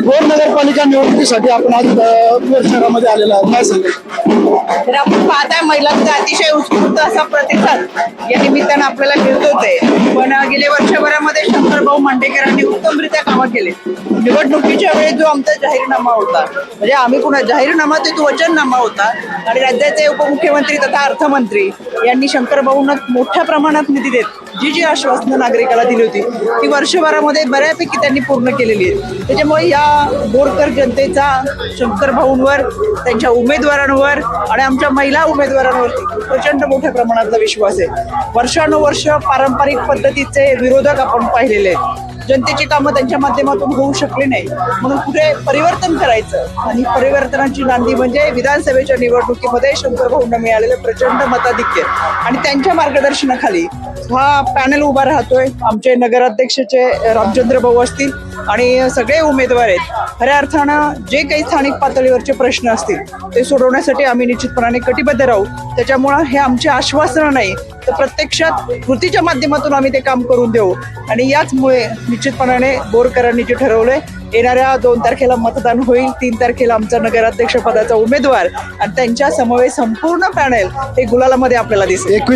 भोर नगरपालिका निवडणुकीसाठी आपण आज भोर शहरामध्ये आलेला आहोत. काय सांगेल? तर आपण पाहताय महिलांचा अतिशय उत्स्फूर्त असा प्रतिसाद या निमित्तानं आपल्याला मिळतोच आहे पण गेल्या वर्षभरामध्ये शंकरभाऊ मांडेकरांनी उत्तमरित्या कामं केले. निवडणुकीच्या वेळी जो आमचा जाहीरनामा होता म्हणजे आम्ही पुन्हा जाहीरनामा ते तो वचननामा होता. आणि राज्याचे उपमुख्यमंत्री तथा अर्थमंत्री यांनी शंकरभाऊंना मोठ्या प्रमाणात निधी देत जी जी आश्वासनं नागरिकाला दिली होती ती वर्षभरामध्ये बऱ्यापैकी त्यांनी पूर्ण केलेली आहे त्याच्यामुळे या बोरकर जनतेचा शंकर भाऊंवर त्यांच्या उमेदवारांवर आणि आमच्या महिला उमेदवारांवरती प्रचंड मोठ्या प्रमाणातला विश्वास आहे. वर्षानुवर्ष पारंपरिक पद्धतीचे विरोधक आपण पाहिलेले आहेत. जनतेची कामं त्यांच्या माध्यमातून होऊ शकली नाही. म्हणून कुठे परिवर्तन करायचं? आणि परिवर्तनाची नांदी म्हणजे विधानसभेच्या निवडणुकीमध्ये शंकर भाऊंना मिळालेलं प्रचंड मताधिक्य. आणि त्यांच्या मार्गदर्शनाखाली हा पॅनल उभा राहतोय. आमचे नगराध्यक्षचे रामचंद्र भाऊ असतील आणि सगळे उमेदवार आहेत. खऱ्या अर्थानं जे काही स्थानिक पातळीवरचे प्रश्न असतील ते सोडवण्यासाठी आम्ही निश्चितपणाने कटिबद्ध राहू. त्याच्यामुळं हे आमचे आश्वासनं नाही तर प्रत्यक्षात कृतीच्या माध्यमातून आम्ही ते काम करून देऊ. आणि याचमुळे निश्चितपणाने बोरकरांनी जे ठरवलंय येणाऱ्या दोन तारखेला मतदान होईल तीन तारखेला आमचा नगराध्यक्ष पदाचा उमेदवार आणि त्यांच्या समवेत संपूर्ण पॅनेल हे गुलालामध्ये आपल्याला दिसेल. एकवीस